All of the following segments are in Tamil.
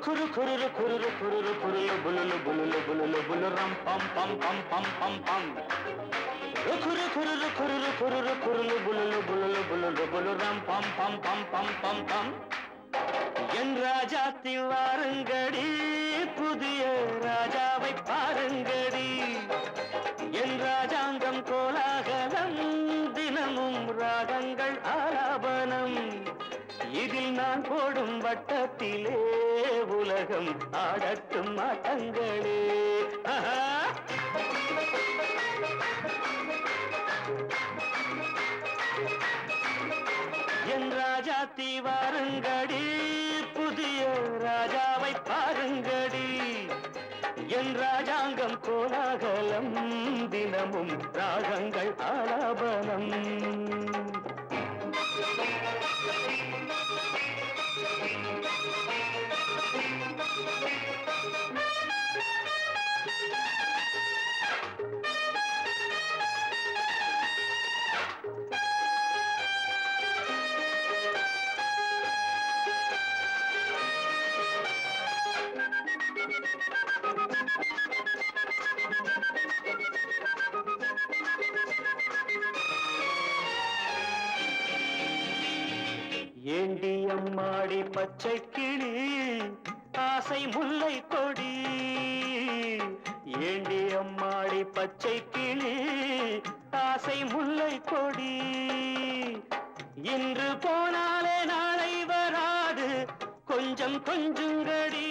రుకురు కురురు కురురు కురురు కురులు బులులు బులులు బులులు బులు రం పం పం పం పం పం పం రుకురు కురురు కురురు కురురు కురులు బులులు బులులు బులులు బులు ரம் பம் பம் பம் பம் பம் பம் என் ராஜாத்தி வாருங்கடி புதிய ராஜாவை பாருங்கடி என் ராஜாங்கம் கோலாகலம் தினமும் ராகங்கள் ஆலாபனம் இதில் நான் போடும் வட்டத்திலே உலகம் ஆடட்டும் ஆட்டங்களே ஆஹா என் ராஜாத்தி வாருங்கடி புதிய ராஜாவை பாருங்கடி. என் ராஜாங்கம் கோலாகலம் தினமும் ராகங்கள் ஆலாபனம். ஏண்டி அம்மாடி பச்சை கிளி ஆசை முல்லை கொடி. ஏண்டி அம்மாடி பச்சை கிளி ஆசை முல்லை கொடி. இன்று போனாலே நாளை வராது கொஞ்சம் கொஞ்சங்கடி.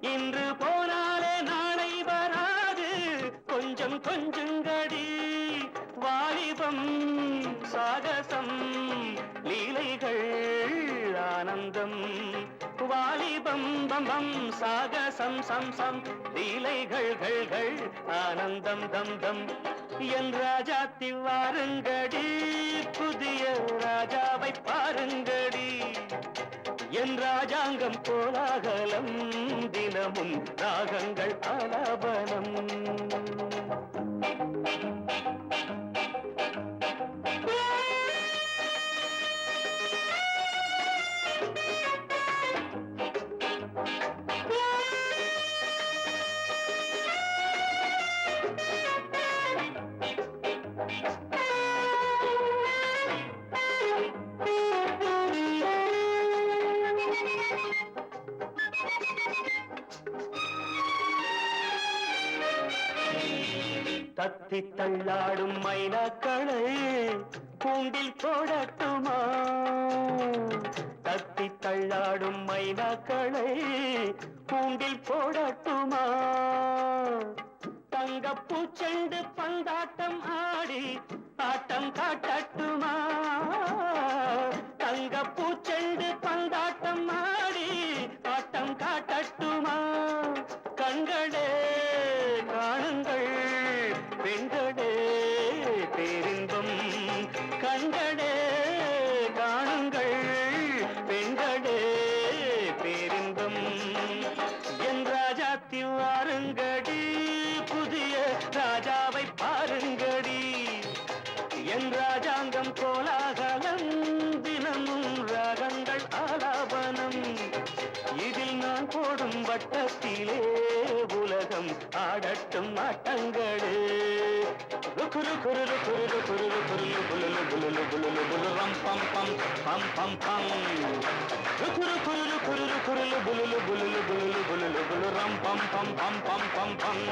இன்று போனாலே நாளை வராது கொஞ்சம் கொஞ்சம் வாலிபம் சாகசம் லீலைகள் ஆனந்தம். வாலிபம் பம் பம் சாகசம் சம் சம். லீலைகள் கள் கள் ஆனந்தம் தம் தம். என் ராஜா திவாருங்கடி புதிய ராஜாவை பாருங்கடி. என் ராஜாங்கம் கோலாகலம் தினமும் ராகங்கள் ஆலாபனம். கத்தி தள்ளாடும் மைனாக்களை கூண்டில் போடட்டுமா கத்தி தள்ளாடும் மைனாக்களை கூண்டில் போடட்டுமா? தங்க பூச்செண்டு பந்தாட்டம் ஆடி ஆட்டம் காட்டட்டுமா? தங்க பூச்செண்டு பந்தாட்டம் ஆடி ஆட்டம் காட்டட்டுமா? கண்கள் நான் போடும் வட்டத்திலே உலகம் ஆடட்டும் ஆட்டங்களே. குரு குரு குரு குரு குருலு புலுலு புலுலு புலுலு புலுரம் பம் பம் பம் பம் பம் குரு குரு குரு குருலு புலுலு புலுலு புலுலு புலுலு புலுரம் பம் பம் பம் பம் பம் பம்